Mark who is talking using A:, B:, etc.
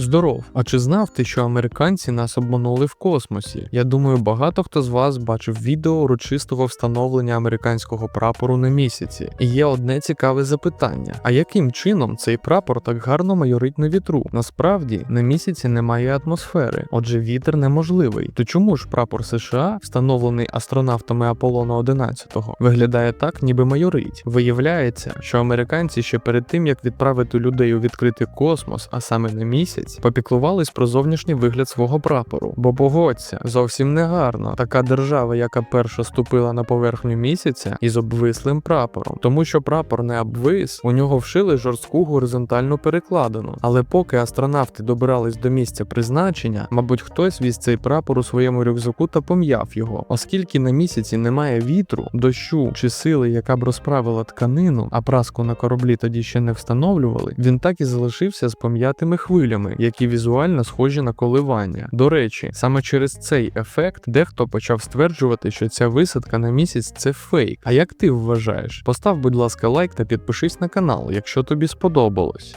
A: Здоров. А чи знав ти, що американці нас обманули в космосі? Я думаю, багато хто з вас бачив відео урочистого встановлення американського прапору на місяці. І є одне цікаве запитання: а яким чином цей прапор так гарно майорить на вітру? Насправді на місяці немає атмосфери, отже, вітер неможливий. То чому ж прапор США, встановлений астронавтами Аполлона 11, виглядає так, ніби майорить? Виявляється, що американці ще перед тим як відправити людей у відкритий космос, а саме на місяць, попіклувались про зовнішній вигляд свого прапору. Бо погодься, зовсім не гарно така держава, яка перша ступила на поверхню місяця із обвислим прапором, тому що прапор не обвис, у нього вшили жорстку горизонтальну перекладину. Але поки астронавти добирались до місця призначення, мабуть, хтось віз цей прапор у своєму рюкзаку та пом'яв його, оскільки на місяці немає вітру, дощу чи сили, яка б розправила тканину, а праску на кораблі тоді ще не встановлювали. Він так і залишився з пом'ятими хвилями, які візуально схожі на коливання. До речі, саме через цей ефект дехто почав стверджувати, що ця висадка на місяць це фейк. А як ти вважаєш? Постав, будь ласка, лайк та підпишись на канал, якщо тобі сподобалось.